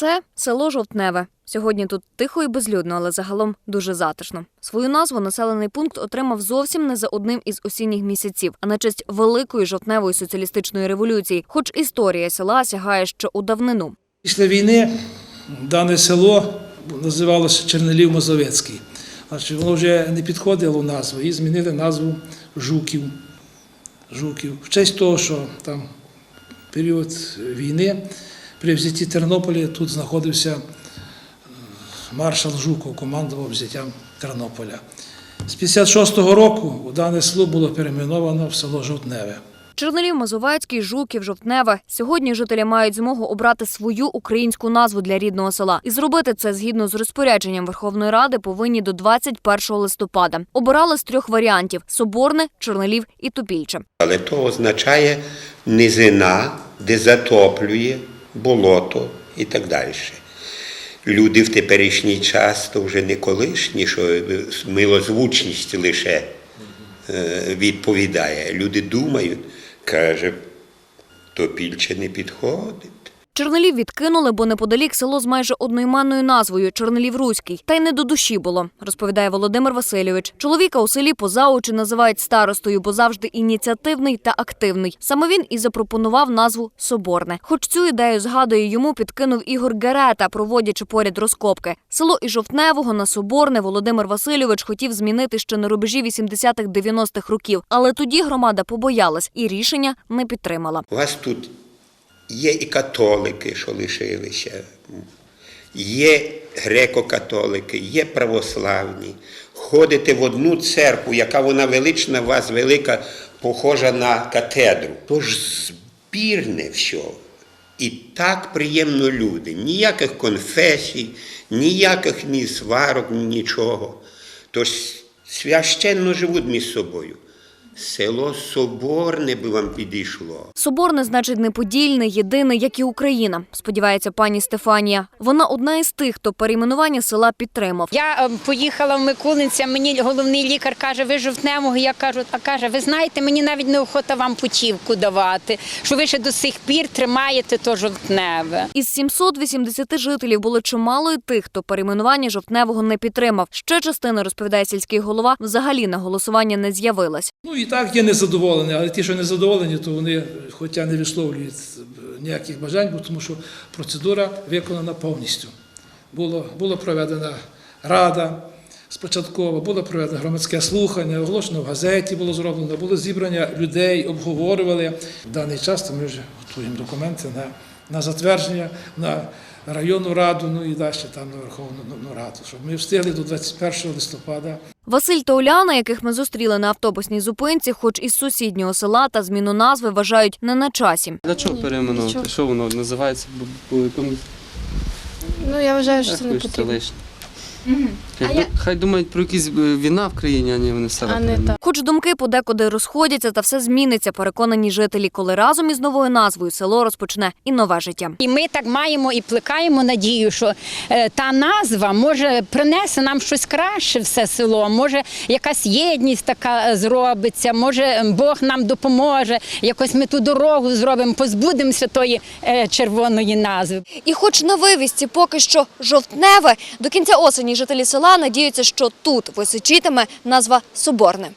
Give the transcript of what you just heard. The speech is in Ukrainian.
це село Жовтневе. Сьогодні тут тихо і безлюдно, але загалом дуже затишно. Свою назву населений пункт отримав зовсім не за одним із осінніх місяців, а на честь великої жовтневої соціалістичної революції. Хоч історія села сягає ще у давнину. Після війни дане село називалося Чернелів Мозовецький. Значить, воно вже не підходило назву і змінили назву Жуків. Жуків. В честь того, що там період війни при взятті Тернополя тут знаходився е, маршал Жуков, командував взяттям Тернополя. З 56-го року у дане село було перейменовано в село Жовтневе. Чернелів Мазовецький, Жуків, Жовтневе. Сьогодні жителі мають змогу обрати свою українську назву для рідного села. І зробити це згідно з розпорядженням Верховної Ради повинні до 21 листопада. Обирали з трьох варіантів: Соборне, Чернелів і Тупільче. Але то означає низина, де затоплює болото і так далі. Люди в теперішній час то вже не колишні, що милозвучність лише е, відповідає. Люди думають, каже, то пільче не підходить. Чернелів відкинули, бо неподалік село з майже одноіменною назвою Чернелів Руський. Та й не до душі було, розповідає Володимир Васильович. Чоловіка у селі поза очі називають старостою, бо завжди ініціативний та активний. Саме він і запропонував назву Соборне. Хоч цю ідею згадує йому, підкинув Ігор Герета, проводячи поряд розкопки. Село із Жовтневого на Соборне Володимир Васильович хотів змінити ще на рубежі 80-х-90-х років, але тоді громада побоялась і рішення не підтримала. У тут є і католики, що лишилися, є греко-католики, є православні. Ходите в одну церкву, яка вона велична, у вас велика, похожа на катедру. Тож збірне все. І так приємно люди. Ніяких конфесій, ніяких ні сварок, ні нічого. Тож священно живуть між собою. Село Соборне би вам підійшло. Соборне значить неподільне, єдине, як і Україна, сподівається пані Стефанія. Вона одна із тих, хто перейменування села підтримав. Я е, поїхала в Микулинця, мені головний лікар каже, ви жовтневого. Я кажу, а каже, ви знаєте, мені навіть неохота вам путівку давати, що ви ще до сих пір тримаєте то жовтневе. Із 780 жителів було чимало і тих, хто перейменування жовтневого не підтримав. Ще частина, розповідає сільський голова, взагалі на голосування не з'явилась. Ну і так є незадоволені, але ті, що незадоволені, то вони, хоча не висловлюють ніяких бажань, тому що процедура виконана повністю. Було, була проведена рада спочатку, було проведено громадське слухання, оголошено в газеті було зроблено, було зібрання людей, обговорювали. В даний час ми вже готуємо документи на, на затвердження на районну раду, ну і далі там на Верховну ну, раду, щоб ми встигли до 21 листопада Василь та Уляна, яких ми зустріли на автобусній зупинці, хоч із сусіднього села та зміну назви вважають не на часі. Для чого перейменувати? Що воно називається Ну, я вважаю, що це не Якось це потрібно. лишнє. Хай, хай думають про якісь е, війна в країні, а не вони себе. А не перейменують. так. Хоч думки подекуди розходяться, та все зміниться, переконані жителі, коли разом із новою назвою село розпочне і нове життя. І ми так маємо і плекаємо надію, що е, та назва може принесе нам щось краще все село, може якась єдність така е, зробиться, може Бог нам допоможе, якось ми ту дорогу зробимо, позбудемося тої е, червоної назви. І хоч на вивісці поки що жовтневе, до кінця осені жителі села надіються, що тут височитиме назва Соборне.